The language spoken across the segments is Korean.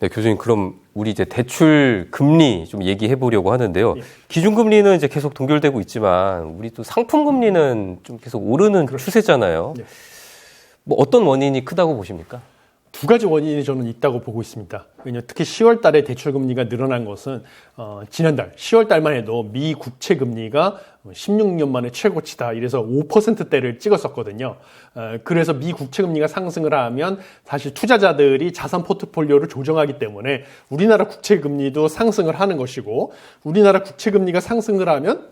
네, 교수님 그럼 우리 이제 대출 금리 좀 얘기해 보려고 하는데요. 예. 기준 금리는 이제 계속 동결되고 있지만 우리 또 상품 금리는 좀 계속 오르는 추세잖아요. 예. 뭐 어떤 원인이 크다고 보십니까? 두 가지 원인이 저는 있다고 보고 있습니다. 왜냐 특히 10월 달에 대출 금리가 늘어난 것은 어, 지난달 10월 달만 해도 미 국채 금리가 16년 만에 최고치다. 이래서 5%대를 찍었었거든요. 어, 그래서 미 국채 금리가 상승을 하면 사실 투자자들이 자산 포트폴리오를 조정하기 때문에 우리나라 국채 금리도 상승을 하는 것이고 우리나라 국채 금리가 상승을 하면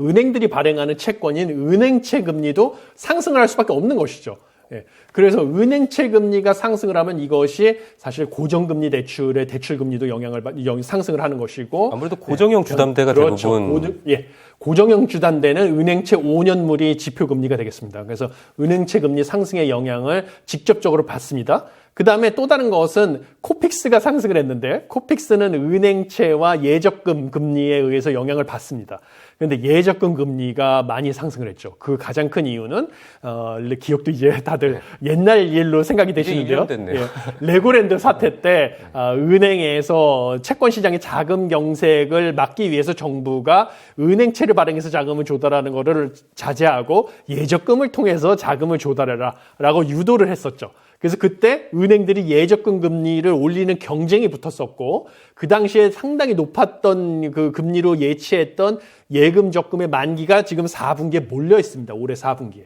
은행들이 발행하는 채권인 은행채 금리도 상승을 할 수밖에 없는 것이죠. 예. 그래서 은행채 금리가 상승을 하면 이것이 사실 고정금리 대출의 대출 금리도 영향을 받, 영- 상승을 하는 것이고 아무래도 고정형 주담대가 그렇죠. 대부분 예. 고정형 주담대는 은행채 5년물이 지표 금리가 되겠습니다. 그래서 은행채 금리 상승의 영향을 직접적으로 받습니다. 그 다음에 또 다른 것은 코픽스가 상승을 했는데 코픽스는 은행채와 예적금 금리에 의해서 영향을 받습니다. 그런데 예적금 금리가 많이 상승을 했죠. 그 가장 큰 이유는 어, 기억도 이제 다들 옛날 일로 생각이 되시는데요. 네. 이제 2년 됐네요. 예. 레고랜드 사태 때 아, 은행에서 채권 시장의 자금 경색을 막기 위해서 정부가 은행채를 발행해서 자금을 조달하는 것을 자제하고 예적금을 통해서 자금을 조달해라라고 유도를 했었죠. 그래서 그때 은행들이 예적금 금리를 올리는 경쟁이 붙었었고 그 당시에 상당히 높았던 그 금리로 예치했던 예금 적금의 만기가 지금 4분기에 몰려 있습니다. 올해 4분기에.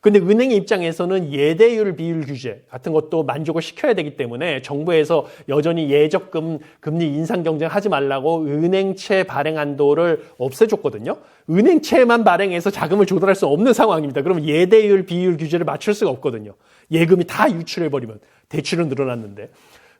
근데 은행의 입장에서는 예대율 비율 규제 같은 것도 만족을 시켜야 되기 때문에 정부에서 여전히 예적금 금리 인상 경쟁하지 말라고 은행채 발행 한도를 없애줬거든요. 은행채만 발행해서 자금을 조달할 수 없는 상황입니다. 그러면 예대율 비율 규제를 맞출 수가 없거든요. 예금이 다 유출해 버리면 대출은 늘어났는데.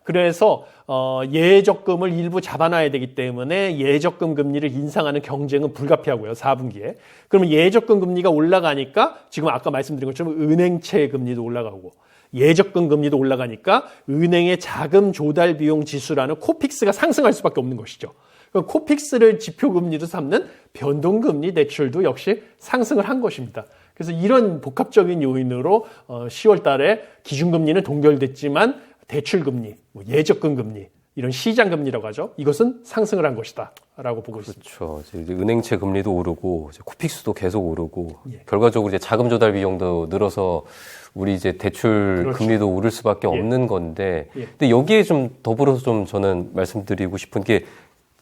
그래서 어, 예적금을 일부 잡아놔야 되기 때문에 예적금 금리를 인상하는 경쟁은 불가피하고요. 4분기에. 그러면 예적금 금리가 올라가니까 지금 아까 말씀드린 것처럼 은행채 금리도 올라가고 예적금 금리도 올라가니까 은행의 자금 조달 비용 지수라는 코픽스가 상승할 수밖에 없는 것이죠. 코픽스를 지표 금리로 삼는 변동금리 대출도 역시 상승을 한 것입니다. 그래서 이런 복합적인 요인으로 어, 10월 달에 기준금리는 동결됐지만 대출금리, 뭐 예적금 금리, 이런 시장금리라고 하죠. 이것은 상승을 한 것이다. 라고 보고 있습니다. 그렇죠. 은행채 금리도 오르고 코픽스도 계속 오르고 예. 결과적으로 이제 자금 조달 비용도 늘어서 우리 이제 대출 그렇죠. 금리도 오를 수밖에 예. 없는 건데 예. 근데 여기에 좀 더불어서 좀 저는 말씀드리고 싶은 게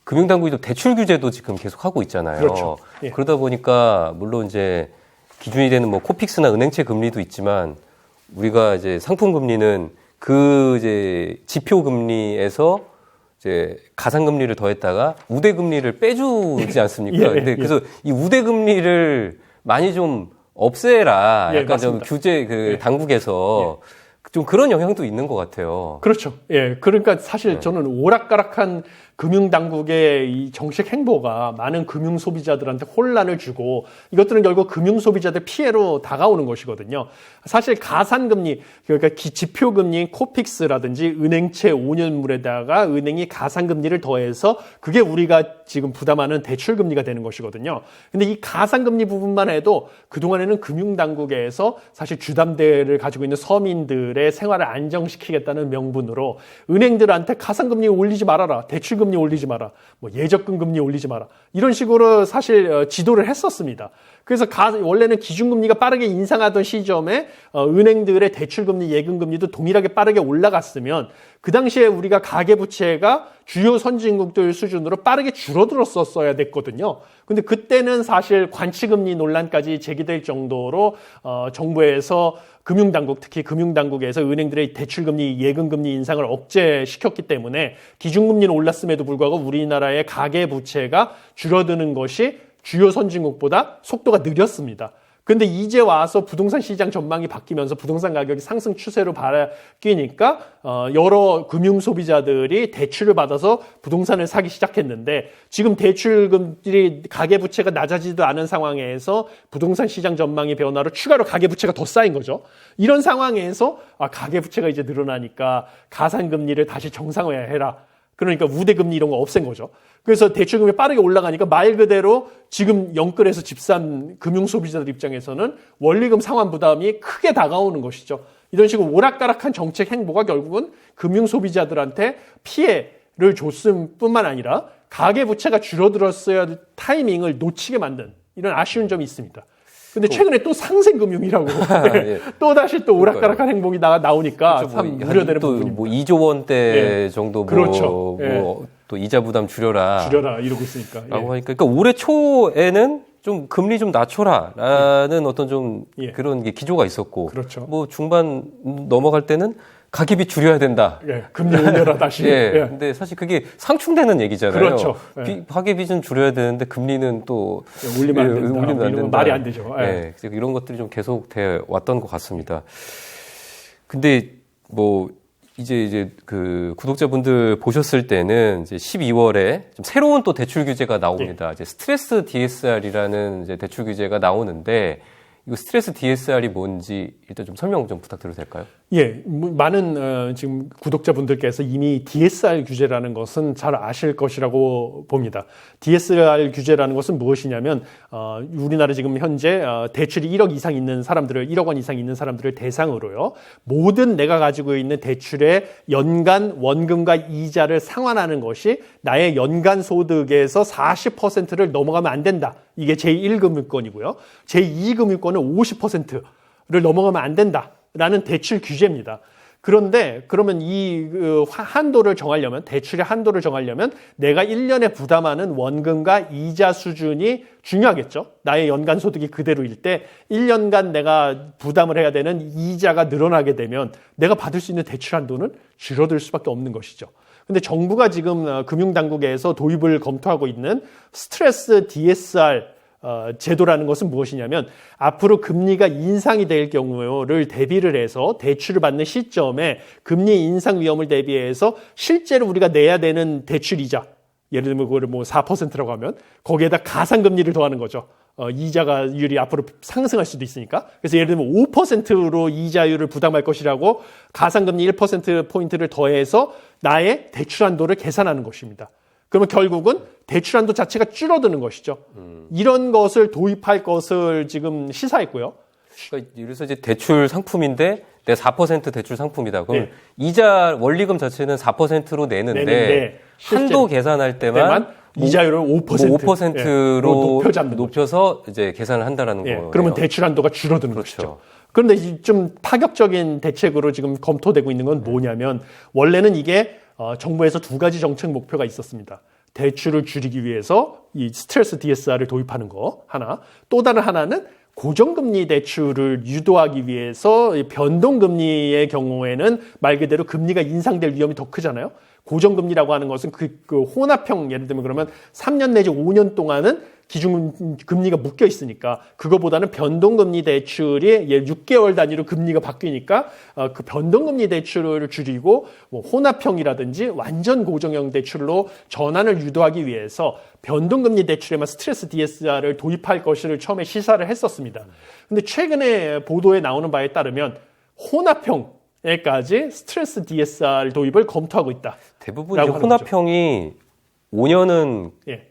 금융당국이 또 대출 규제도 지금 계속 하고 있잖아요. 그렇죠. 예. 그러다 보니까 물론 이제 기준이 되는 뭐 코픽스나 은행채 금리도 있지만 우리가 이제 상품 금리는 그 이제 지표 금리에서 이제 가상 금리를 더했다가 우대 금리를 빼주지 않습니까? 예, 근데 예. 그래서 이 우대 금리를 많이 좀 없애라. 예, 약간 좀 맞습니다. 규제 그 당국에서 좀 그런 영향도 있는 것 같아요. 그렇죠. 예. 그러니까 사실 저는 오락가락한 금융당국의 이 정책 행보가 많은 금융 소비자들한테 혼란을 주고 이것들은 결국 금융 소비자들 피해로 다가오는 것이거든요. 사실 가산금리, 그러니까 기- 지표금리인 코픽스라든지 은행채 5년물에다가 은행이 가산금리를 더해서 그게 우리가 지금 부담하는 대출금리가 되는 것이거든요. 근데 이 가산금리 부분만 해도 그동안에는 금융당국에서 사실 주담대를 가지고 있는 서민들의 생활을 안정시키겠다는 명분으로 은행들한테 가산금리 올리지 말아라. 대출금리 올리지 마라. 뭐 예적금 금리 올리지 마라. 이런 식으로 사실 어, 지도를 했었습니다. 그래서 가- 원래는 기준금리가 빠르게 인상하던 시점에 어, 은행들의 대출금리, 예금금리도 동일하게 빠르게 올라갔으면 그 당시에 우리가 가계부채가 주요 선진국들 수준으로 빠르게 줄어들었었어야 됐거든요. 근데 그때는 사실 관치금리 논란까지 제기될 정도로 어, 정부에서 금융당국, 특히 금융당국에서 은행들의 대출금리, 예금금리 인상을 억제시켰기 때문에 기준금리는 올랐음에도 불구하고 우리나라의 가계부채가 줄어드는 것이 주요 선진국보다 속도가 느렸습니다. 근데 이제 와서 부동산 시장 전망이 바뀌면서 부동산 가격이 상승 추세로 바뀌니까 어, 여러 금융 소비자들이 대출을 받아서 부동산을 사기 시작했는데 지금 대출금리 가계 부채가 낮아지도 않은 상황에서 부동산 시장 전망의 변화로 추가로 가계 부채가 더 쌓인 거죠. 이런 상황에서 아, 가계 부채가 이제 늘어나니까 가산 금리를 다시 정상화해라. 그러니까 우대금리 이런 거 없앤 거죠. 그래서 대출금리 빠르게 올라가니까 말 그대로 지금 영끌에서 집산 금융 소비자들 입장에서는 원리금 상환 부담이 크게 다가오는 것이죠. 이런 식으로 오락가락한 정책 행보가 결국은 금융 소비자들한테 피해를 줬음 뿐만 아니라 가계 부채가 줄어들었어야 할 타이밍을 놓치게 만든 이런 아쉬운 점이 있습니다. 근데 최근에 또 상생금융이라고 예. 또 다시 또 오락가락한 행복이 나, 나오니까 그렇죠. 뭐참 한- 우려되는 또 부분입니다. 뭐 2조 원대 예. 정도 뭐, 그렇죠. 예. 뭐 또 이자 부담 줄여라. 줄여라 이러고 있으니까. 예. 라고 하니까 그러니까 올해 초에는 좀 금리 좀 낮춰라라는 어떤 좀 예. 그런 게 기조가 있었고 그렇죠. 뭐 중반 넘어갈 때는 가계비 줄여야 된다. 예, 금리 올려라 다시. 예. 예. 근데 사실 그게 상충되는 얘기잖아요. 그렇죠. 예. 비- 가계비 좀 줄여야 되는데 금리는 또 예, 올리면 안 예, 된다. 올리면 안 된다. 말이 안 되죠. 예. 예. 이런 것들이 좀 계속 돼 왔던 것 같습니다. 근데 뭐 이제 이제 그 구독자분들 보셨을 때는 이제 12월에 좀 새로운 또 대출 규제가 예. 나옵니다. 이제 스트레스 DSR이라는 이제 대출 규제가 나오는데 이거 스트레스 DSR이 뭔지 일단 좀 설명 좀 부탁드려도 될까요? 예, 뭐 많은 어, 지금 구독자분들께서 이미 DSR 규제라는 것은 잘 아실 것이라고 봅니다. DSR 규제라는 것은 무엇이냐면 어, 우리나라 지금 현재 어, 대출이 1억 이상 있는 사람들을 1억 원 이상 있는 사람들을 대상으로요. 모든 내가 가지고 있는 대출의 연간 원금과 이자를 상환하는 것이 나의 연간 소득에서 40%를 넘어가면 안 된다. 이게 제1금융권이고요. 제2금융권은 50%를 넘어가면 안 된다. 라는 대출 규제입니다. 그런데 그러면 이 그, 화- 한도를 정하려면 대출의 한도를 정하려면 내가 1년에 부담하는 원금과 이자 수준이 중요하겠죠. 나의 연간 소득이 그대로일 때 1년간 내가 부담을 해야 되는 이자가 늘어나게 되면 내가 받을 수 있는 대출 한도는 줄어들 수밖에 없는 것이죠. 근데 정부가 지금 어, 금융당국에서 도입을 검토하고 있는 스트레스 DSR 어, 제도라는 것은 무엇이냐면 앞으로 금리가 인상이 될 경우를 대비를 해서 대출을 받는 시점에 금리 인상 위험을 대비해서 실제로 우리가 내야 되는 대출 이자 예를 들면 그거를 뭐 4%라고 하면 거기에다 가상 금리를 더하는 거죠. 어, 이자가율이 앞으로 상승할 수도 있으니까. 그래서 예를 들면 5%로 이자율을 부담할 것이라고 가상금리 1% 포인트를 더해서 나의 대출 한도를 계산하는 것입니다. 그러면 결국은 대출 한도 자체가 줄어드는 것이죠. 이런 것을 도입할 것을 지금 시사했고요. 그러니까 그래서 이제 대출 상품인데 내 4% 대출 상품이다. 그럼 네. 이자 원리금 자체는 4%로 내는데, 내는데 한도 계산할 때만 때만 이자율을 5%, 뭐 5%로 로 높여 잡는 거죠. 높여 서 이제 계산을 한다라는 예, 거예요. 그러면 대출 한도가 줄어드는 그렇죠. 것이죠. 그런데 이좀 파격적인 대책으로 지금 검토되고 있는 건 뭐냐면 원래는 이게 어, 정부에서 두 가지 정책 목표가 있었습니다. 대출을 줄이기 위해서 이 스트레스 DSR을 도입하는 거 하나, 또 다른 하나는 고정금리 대출을 유도하기 위해서 이 변동금리의 경우에는 말 그대로 금리가 인상될 위험이 더 크잖아요. 고정금리라고 하는 것은 그, 그 혼합형 예를 들면 그러면 3년 내지 5년 동안은 기준 금리가 묶여 있으니까 그거보다는 변동금리 대출이 예 6개월 단위로 금리가 바뀌니까 어, 그 변동금리 대출을 줄이고 뭐 혼합형이라든지 완전 고정형 대출로 전환을 유도하기 위해서 변동금리 대출에만 스트레스 DSR을 도입할 것을 처음에 시사를 했었습니다. 근데 최근에 보도에 나오는 바에 따르면 혼합형 에까지 스트레스 DSR 도입을 검토하고 있다. 대부분. 혼합형이 5년은 예.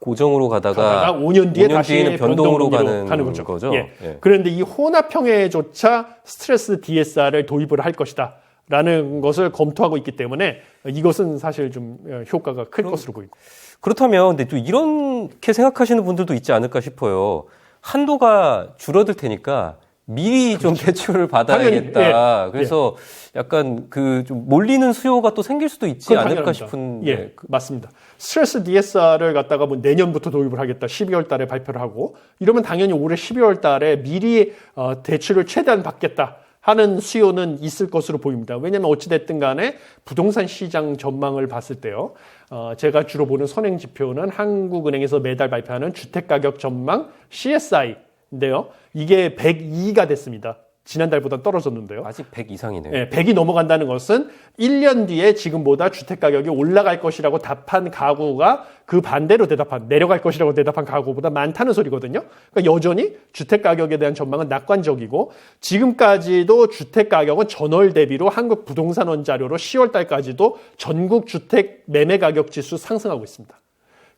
고정으로 가다가, 가다가 5년 뒤에 5년 다시 뒤에는 변동으로 변동금리로 가는, 거죠. 거죠. 예. 예. 그런데 이 혼합형에조차 스트레스 DSR을 도입을 할 것이다. 라는 것을 검토하고 있기 때문에 이것은 사실 좀 어, 효과가 클 것으로 보입니다. 그렇다면 근데 또 이렇게 생각하시는 분들도 있지 않을까 싶어요. 한도가 줄어들 테니까 미리 좀 대출을 받아야겠다. 그렇죠. 당연히, 예. 그래서 약간 그 좀 몰리는 수요가 또 생길 수도 있지 않을까. 싶은 예, 네. 맞습니다. 스트레스 DSR을 갖다가 뭐 내년부터 도입을 하겠다. 12월 달에 발표를 하고 이러면 당연히 올해 12월 달에 미리 어, 대출을 최대한 받겠다. 하는 수요는 있을 것으로 보입니다. 왜냐하면 어찌됐든 간에 부동산 시장 전망을 봤을 때요. 어, 제가 주로 보는 선행 지표는 한국은행에서 매달 발표하는 주택가격 전망 CSI 인데요. 이게 102가 됐습니다. 지난달보다 떨어졌는데요. 아직 100 이상이네요. 예, 100이 넘어간다는 것은 1년 뒤에 지금보다 주택 가격이 올라갈 것이라고 답한 가구가 그 반대로 대답한 내려갈 것이라고 대답한 가구보다 많다는 소리거든요. 그러니까 여전히 주택 가격에 대한 전망은 낙관적이고 지금까지도 주택 가격은 전월 대비로 한국 부동산원 자료로 10월 달까지도 전국 주택 매매 가격 지수 상승하고 있습니다.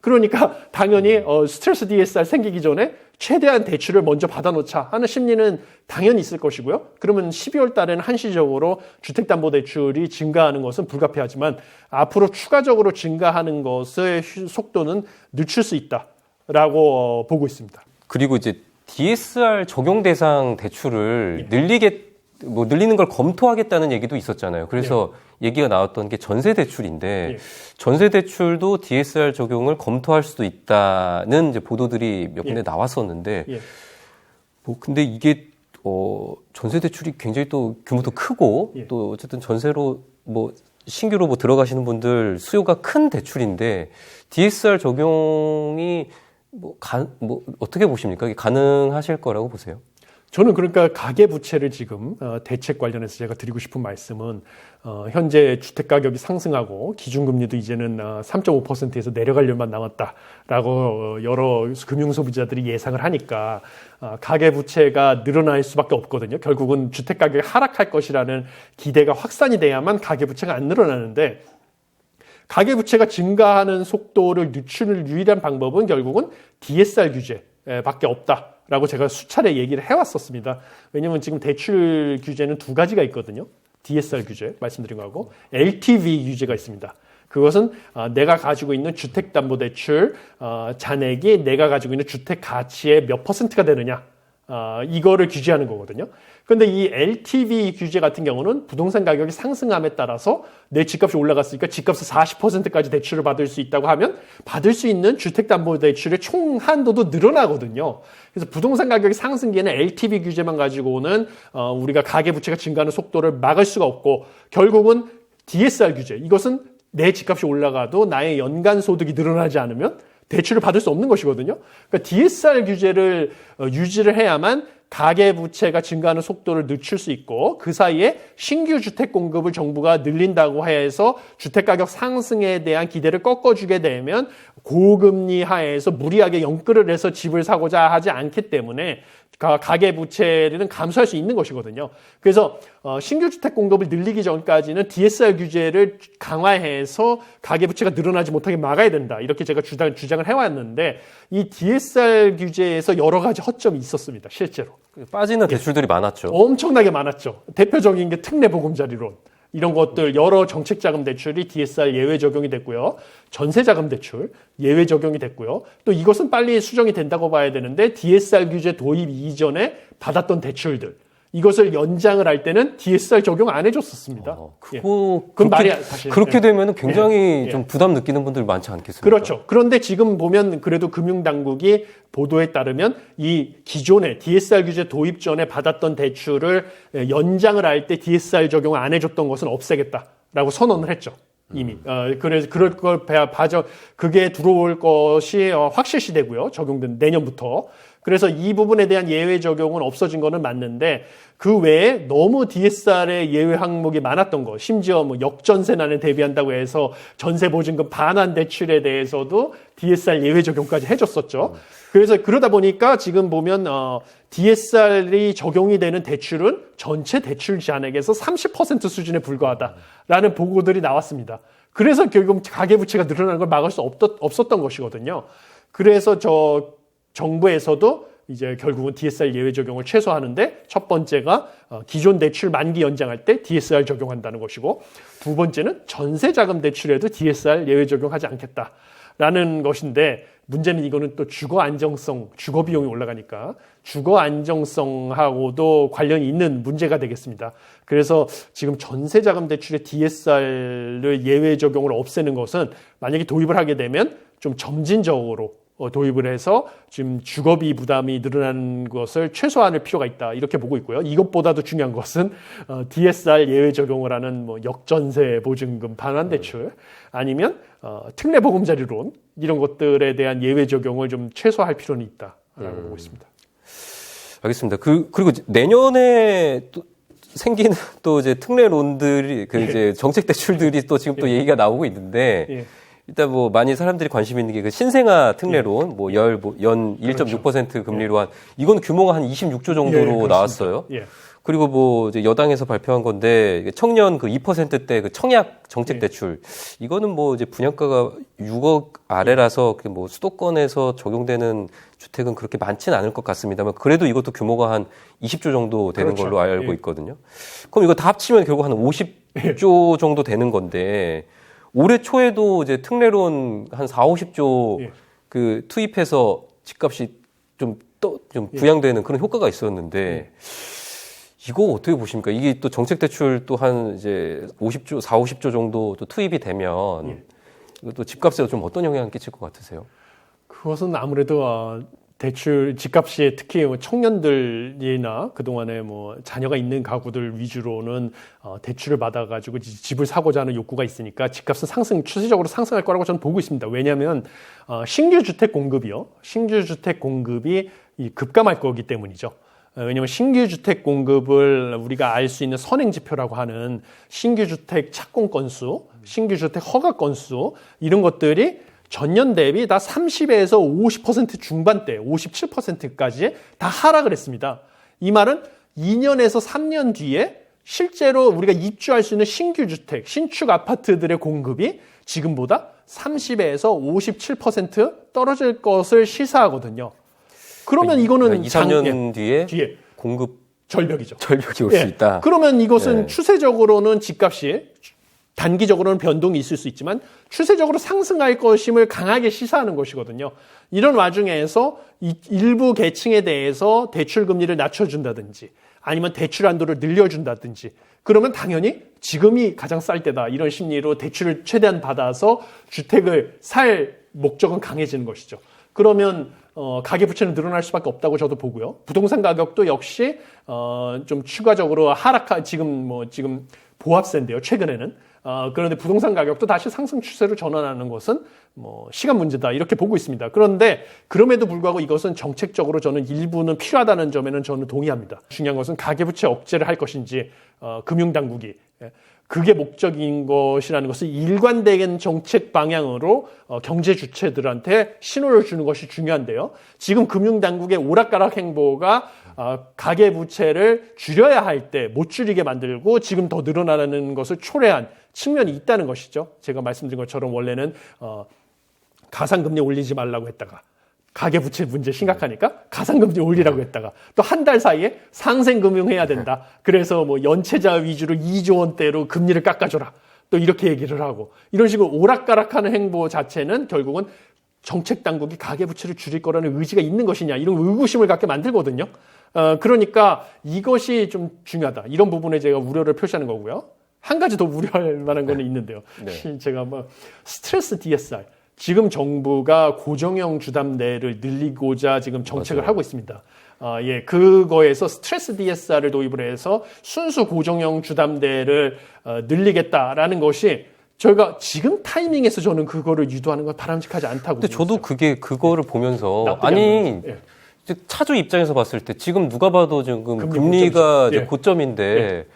그러니까 당연히 어, 스트레스 DSR 생기기 전에 최대한 대출을 먼저 받아놓자 하는 심리는 당연히 있을 것이고요. 그러면 12월 달에는 한시적으로 주택담보대출이 증가하는 것은 불가피하지만 앞으로 추가적으로 증가하는 것의 휴- 속도는 늦출 수 있다라고 어, 보고 있습니다. 그리고 이제 DSR 적용 대상 대출을 늘리게 뭐 늘리는 걸 검토하겠다는 얘기도 있었잖아요. 그래서 얘기가 나왔던 게 전세 대출인데 예. 전세 대출도 DSR 적용을 검토할 수도 있다는 이제 보도들이 몇 군데 예. 나왔었는데 예. 뭐 근데 이게 어 전세 대출이 굉장히 또 규모도 크고 예. 또 어쨌든 전세로 뭐 신규로 뭐 들어가시는 분들 수요가 큰 대출인데 DSR 적용이 뭐, 가, 뭐 어떻게 보십니까? 이게 가능하실 거라고 보세요? 저는 그러니까 가계 부채를 지금 어, 대책 관련해서 제가 드리고 싶은 말씀은 어, 현재 주택 가격이 상승하고 기준금리도 이제는 어, 3.5%에서 내려갈 일만 남았다라고 어, 여러 금융 소비자들이 예상을 하니까 어, 가계 부채가 늘어날 수밖에 없거든요. 결국은 주택 가격이 하락할 것이라는 기대가 확산이 돼야만 가계 부채가 안 늘어나는데 가계 부채가 증가하는 속도를 늦추는 유일한 방법은 결국은 DSR 규제 밖에 없다 라고 제가 수차례 얘기를 해왔었습니다. 왜냐하면 지금 대출 규제는 두 가지가 있거든요. DSR 규제 말씀드린 거하고 LTV 규제가 있습니다. 그것은 어, 내가 가지고 있는 주택담보대출 어, 잔액이 내가 가지고 있는 주택 가치의 몇 퍼센트가 되느냐 어, 이거를 규제하는 거거든요. 근데 이 LTV 규제 같은 경우는 부동산 가격이 상승함에 따라서 내 집값이 올라갔으니까 집값의 40%까지 대출을 받을 수 있다고 하면 받을 수 있는 주택담보대출의 총 한도도 늘어나거든요. 그래서 부동산 가격이 상승기에는 LTV 규제만 가지고는 어, 우리가 가계부채가 증가하는 속도를 막을 수가 없고 결국은 DSR 규제 이것은 내 집값이 올라가도 나의 연간 소득이 늘어나지 않으면 대출을 받을 수 없는 것이거든요. 그러니까 DSR 규제를 어, 유지를 해야만 가계 부채가 증가하는 속도를 늦출 수 있고 그 사이에 신규 주택 공급을 정부가 늘린다고 해서 주택 가격 상승에 대한 기대를 꺾어주게 되면 고금리 하에서 무리하게 연끌을 해서 집을 사고자 하지 않기 때문에 가- 가계 부채는 감소할 수 있는 것이거든요. 그래서 어, 신규 주택 공급을 늘리기 전까지는 DSR 규제를 강화해서 가계 부채가 늘어나지 못하게 막아야 된다. 이렇게 제가 주장, 주장을 해왔는데 이 DSR 규제에서 여러 가지 허점이 있었습니다. 실제로 빠지는 대출들이 많았죠. 엄청나게 많았죠. 대표적인 게 특례 보금자리론. 이런 것들 여러 정책 자금 대출이 DSR 예외 적용이 됐고요. 전세 자금 대출 예외 적용이 됐고요. 또 이것은 빨리 수정이 된다고 봐야 되는데 DSR 규제 도입 이전에 받았던 대출들 이것을 연장을 할 때는 DSR 적용 안 해줬었습니다. 어, 예. 그거 그건 그렇게, 말이 사실 그렇게 예. 되면 굉장히 예. 좀 부담 느끼는 분들 많지 않겠습니까? 그렇죠. 그런데 지금 보면 그래도 금융당국이 보도에 따르면 이 기존의 DSR 규제 도입 전에 받았던 대출을 연장을 할 때 DSR 적용 안 해줬던 것은 없애겠다라고 선언을 했죠. 이미. 어, 그래서 그럴 걸 봐- 봐줘. 그게 들어올 것이 어, 확실시 되고요. 적용된 내년부터. 그래서 이 부분에 대한 예외 적용은 없어진 거는 맞는데 그 외에 너무 DSR의 예외 항목이 많았던 거, 심지어 뭐 역전세난에 대비한다고 해서 전세 보증금 반환 대출에 대해서도 DSR 예외 적용까지 해줬었죠. 그래서 그러다 보니까 지금 보면 어, DSR이 적용이 되는 대출은 전체 대출 잔액에서 30% 수준에 불과하다라는 보고들이 나왔습니다. 그래서 결국 가계부채가 늘어나는 걸 막을 수 없었, 없었던 것이거든요. 그래서 저 정부에서도 이제 결국은 DSR 예외 적용을 최소화하는데 첫 번째가 어, 기존 대출 만기 연장할 때 DSR 적용한다는 것이고 두 번째는 전세 자금 대출에도 DSR 예외 적용하지 않겠다라는 것인데 문제는 이거는 또 주거 안정성, 주거 비용이 올라가니까 주거 안정성하고도 관련이 있는 문제가 되겠습니다. 그래서 지금 전세 자금 대출의 DSR을 예외 적용을 없애는 것은 만약에 도입을 하게 되면 좀 점진적으로 어, 도입을 해서 지금 주거비 부담이 늘어나는 것을 최소화할 필요가 있다 이렇게 보고 있고요. 이것보다도 중요한 것은 어, DSR 예외 적용을 하는 뭐 역전세 보증금 반환 대출 아니면 어, 특례 보금자리론 이런 것들에 대한 예외 적용을 좀 최소화할 필요는 있다라고 보고 있습니다. 알겠습니다. 그 그리고 내년에 또 생기는 또 이제 특례론들이 그 이제 정책 대출들이 또 지금 또 얘기가 나오고 있는데 예. 일단 뭐 많이 사람들이 관심 있는 게 그 신생아 특례론 뭐열연 1.6% 금리로 한 이건 규모가 한 26조 정도로 예. 나왔어요. 예. 그리고 뭐 이제 여당에서 발표한 건데 청년 그 2%대 그 청약 정책 네. 대출 이거는 뭐 이제 분양가가 6억 아래라서 그뭐 수도권에서 적용되는 주택은 그렇게 많지는 않을 것 같습니다만 그래도 이것도 규모가 한 20조 정도 되는 그렇죠. 걸로 알고 예. 있거든요. 그럼 이거 다 합치면 결국 한 50조 정도 되는 건데 올해 초에도 이제 특례론 한 4, 50조 예. 그 투입해서 집값이 좀 또 좀 부양되는 그런 효과가 있었는데 이거 어떻게 보십니까? 이게 또 정책 대출 또 한 이제 50조, 4, 50조 정도 또 투입이 되면 예. 이것도 집값에 좀 어떤 영향을 끼칠 것 같으세요? 그것은 아무래도 어, 대출 집값이 특히 뭐 청년들이나 그동안에 뭐 자녀가 있는 가구들 위주로는 어, 대출을 받아가지고 지- 집을 사고자 하는 욕구가 있으니까 집값은 상승 추세적으로 상승할 거라고 저는 보고 있습니다. 왜냐하면 어, 신규 주택 공급이요, 신규 주택 공급이 이 급감할 거기 때문이죠. 어, 왜냐하면 신규 주택 공급을 우리가 알 수 있는 선행 지표라고 하는 신규 주택 착공 건수, 신규 주택 허가 건수 이런 것들이 전년 대비 다 30에서 50% 중반대, 57%까지 다 하락을 했습니다. 이 말은 2년에서 3년 뒤에 실제로 우리가 입주할 수 있는 신규 주택, 신축 아파트들의 공급이 지금보다 30에서 57% 떨어질 것을 시사하거든요. 그러면 이거는 2, 장- 3년 뒤에 예, 뒤에 공급 절벽이죠. 절벽이 올수 예. 있다. 그러면 이것은 예. 추세적으로는 집값이 단기적으로는 변동이 있을 수 있지만 추세적으로 상승할 것임을 강하게 시사하는 것이거든요. 이런 와중에서 이 일부 계층에 대해서 대출 금리를 낮춰준다든지 아니면 대출 한도를 늘려준다든지 그러면 당연히 지금이 가장 쌀 때다 이런 심리로 대출을 최대한 받아서 주택을 살 목적은 강해지는 것이죠. 그러면 어, 가계 부채는 늘어날 수밖에 없다고 저도 보고요. 부동산 가격도 역시 어, 좀 추가적으로 하락하 지금 뭐 지금 보합세인데요. 최근에는 어, 그런데 부동산 가격도 다시 상승 추세로 전환하는 것은 뭐 시간 문제다 이렇게 보고 있습니다. 그런데 그럼에도 불구하고 이것은 정책적으로 저는 일부는 필요하다는 점에는 저는 동의합니다. 중요한 것은 가계부채 억제를 할 것인지 어, 금융당국이 예. 그게 목적인 것이라는 것을 일관된 정책 방향으로 어, 경제 주체들한테 신호를 주는 것이 중요한데요. 지금 금융당국의 오락가락 행보가 어, 가계부채를 줄여야 할 때 못 줄이게 만들고 지금 더 늘어나는 것을 초래한 측면이 있다는 것이죠. 제가 말씀드린 것처럼 원래는 어, 가상금리 올리지 말라고 했다가 가계부채 문제 심각하니까 가상금리 올리라고 했다가 또 한 달 사이에 상생금융 해야 된다. 그래서 뭐 연체자 위주로 2조 원대로 금리를 깎아줘라. 또 이렇게 얘기를 하고 이런 식으로 오락가락하는 행보 자체는 결국은 정책 당국이 가계부채를 줄일 거라는 의지가 있는 것이냐 이런 의구심을 갖게 만들거든요. 어, 그러니까 이것이 좀 중요하다. 이런 부분에 제가 우려를 표시하는 거고요. 한 가지 더 우려할 만한 거는 있는데요. 네. 제가 뭐 스트레스 DSR 지금 정부가 고정형 주담대를 늘리고자 지금 정책을 맞아요. 하고 있습니다. 아, 예, 그거에서 스트레스 DSR을 도입을 해서 순수 고정형 주담대를 어, 늘리겠다라는 것이 저희가 지금 타이밍에서 저는 그거를 유도하는 건 바람직하지 않다고. 근데 저도 그게 그거를 보면서 나쁘지 아니. 예. 차주 입장에서 봤을 때 지금 누가 봐도 지금 금리 금리가 고점이죠. 이제 예.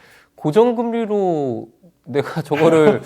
고정금리로 내가 저거를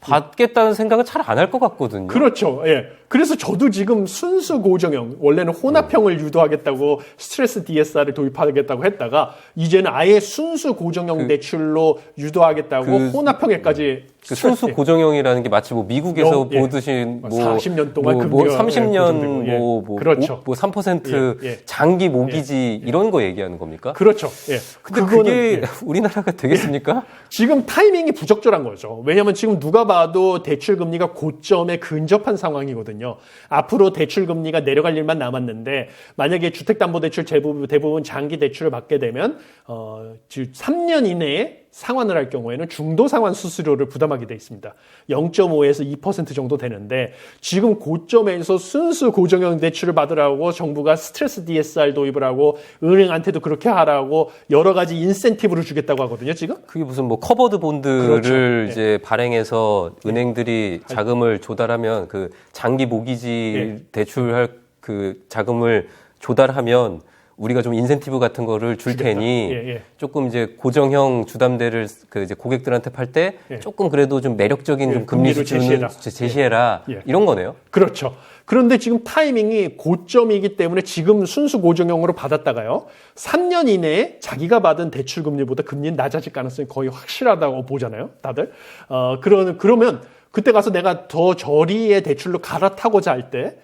받겠다는 생각은 잘안 할 것 같거든요. 그렇죠. 예. 그래서 저도 지금 순수 고정형, 원래는 혼합형을 유도하겠다고 스트레스 DSR을 도입하겠다고 했다가 이제는 아예 순수 고정형 대출로 유도하겠다고 그- 혼합형에까지 그 순수 고정형이라는 게 마치 뭐 미국에서 어, 예. 보듯이 뭐 40년 동안 뭐, 금리가, 뭐 예, 30년 고정되고, 예. 뭐, 뭐, 그렇죠. 오- 뭐3% 예, 예. 장기 모기지 이런 거 얘기하는 겁니까? 그렇죠. 예. 근데 그거는, 그게 예. 우리나라가 되겠습니까? 지금 타이밍이 부적절한 거죠. 왜냐하면 지금 누가 봐도 대출 금리가 고점에 근접한 상황이거든요. 앞으로 대출 금리가 내려갈 일만 남았는데 만약에 주택담보대출 대부분, 대부분 장기 대출을 받게 되면 어, 3년 이내에 상환을 할 경우에는 중도 상환 수수료를 부담하게 돼 있습니다. 0.5에서 2% 정도 되는데 지금 고점에서 순수 고정형 대출을 받으라고 정부가 스트레스 DSR 도입을 하고 은행한테도 그렇게 하라고 여러 가지 인센티브를 주겠다고 하거든요. 지금 그게 무슨 뭐 커버드 본드를 그렇죠. 예. 이제 발행해서 은행들이 자금을 조달하면 그 장기 모기지 예. 대출할 그 자금을 조달하면 우리가 좀 인센티브 같은 거를 줄 테니 예, 예. 조금 이제 고정형 주담대를 그 이제 고객들한테 팔때 예. 조금 그래도 좀 매력적인 예, 좀 금리 수준을 제시해라. 예. 이런 거네요. 그렇죠. 그런데 지금 타이밍이 고점이기 때문에 지금 순수 고정형으로 받았다가요. 3년 이내에 자기가 받은 대출 금리보다 금리는 낮아질 가능성이 거의 확실하다고 보잖아요. 다들. 어, 그러, 그러면 그때 가서 내가 더 저리의 대출로 갈아타고자 할 때,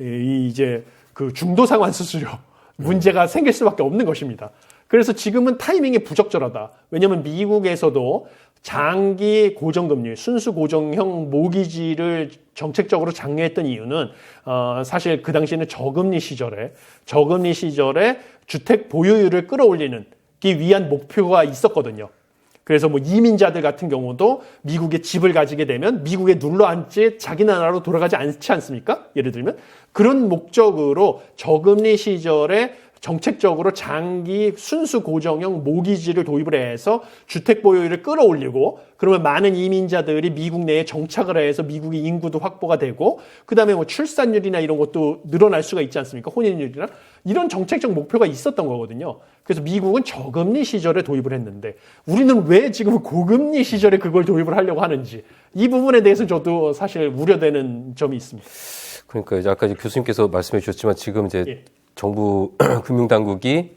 이 이제 그 중도 상환 수수료 문제가 생길 수밖에 없는 것입니다. 그래서 지금은 타이밍이 부적절하다. 왜냐하면 미국에서도 장기 고정금리, 순수 고정형 모기지를 정책적으로 장려했던 이유는 어, 사실 그 당시에는 저금리 시절에 저금리 시절에 주택 보유율을 끌어올리는 기 위한 목표가 있었거든요. 그래서 뭐 이민자들 같은 경우도 미국에 집을 가지게 되면 미국에 눌러 앉지 자기 나라로 돌아가지 않지 않습니까? 예를 들면 그런 목적으로 저금리 시절에 정책적으로 장기 순수 고정형 모기지를 도입을 해서 주택 보유율을 끌어올리고 그러면 많은 이민자들이 미국 내에 정착을 해서 미국의 인구도 확보가 되고 그다음에 뭐 출산율이나 이런 것도 늘어날 수가 있지 않습니까? 혼인율이나 이런 정책적 목표가 있었던 거거든요. 그래서 미국은 저금리 시절에 도입을 했는데 우리는 왜 지금 고금리 시절에 그걸 도입을 하려고 하는지 이 부분에 대해서 저도 사실 우려되는 점이 있습니다. 그러니까 이제 아까 교수님께서 말씀해 주셨지만 지금 이제 예. 정부 금융당국이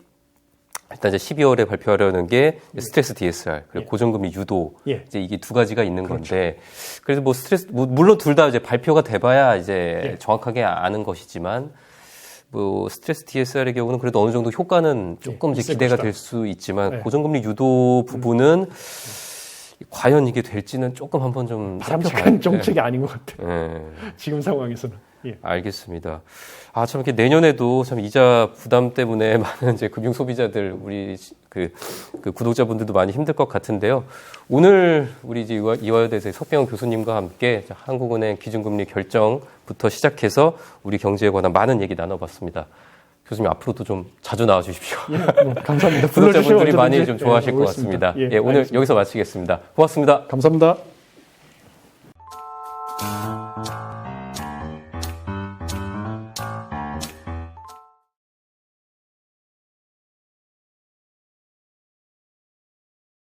일단 이제 12월에 발표하려는 게 스트레스 DSR 그리고 고정금리 유도 예. 이제 이게 두 가지가 있는 건데 그래서 뭐 스트레스 뭐 물론 둘 다 이제 발표가 돼봐야 이제 예. 정확하게 아는 것이지만 뭐 스트레스 DSR의 경우는 그래도 어느 정도 효과는 조금 이제 기대가. 될 수 있지만 네. 고정금리 유도 부분은 과연 이게 될지는 조금 한번 좀 바람직한 정책이 아닌 것 같아요. 예. 지금 상황에서는. 예. 알겠습니다. 아, 참, 이렇게 내년에도 참 이자 부담 때문에 많은 이제 금융 소비자들, 우리 시- 그, 그 구독자분들도 많이 힘들 것 같은데요. 오늘 우리 이제 이화- 이화여대에서 석병 교수님과 함께 자, 한국은행 기준금리 결정부터 시작해서 우리 경제에 관한 많은 얘기 나눠봤습니다. 교수님 앞으로도 좀 자주 나와 주십시오. 예, 뭐 감사합니다. 불러주시면 구독자분들이 많이 좀 좋아하실 예, 것. 같습니다. 예, 예, 오늘 알겠습니다. 여기서 마치겠습니다. 고맙습니다. 감사합니다.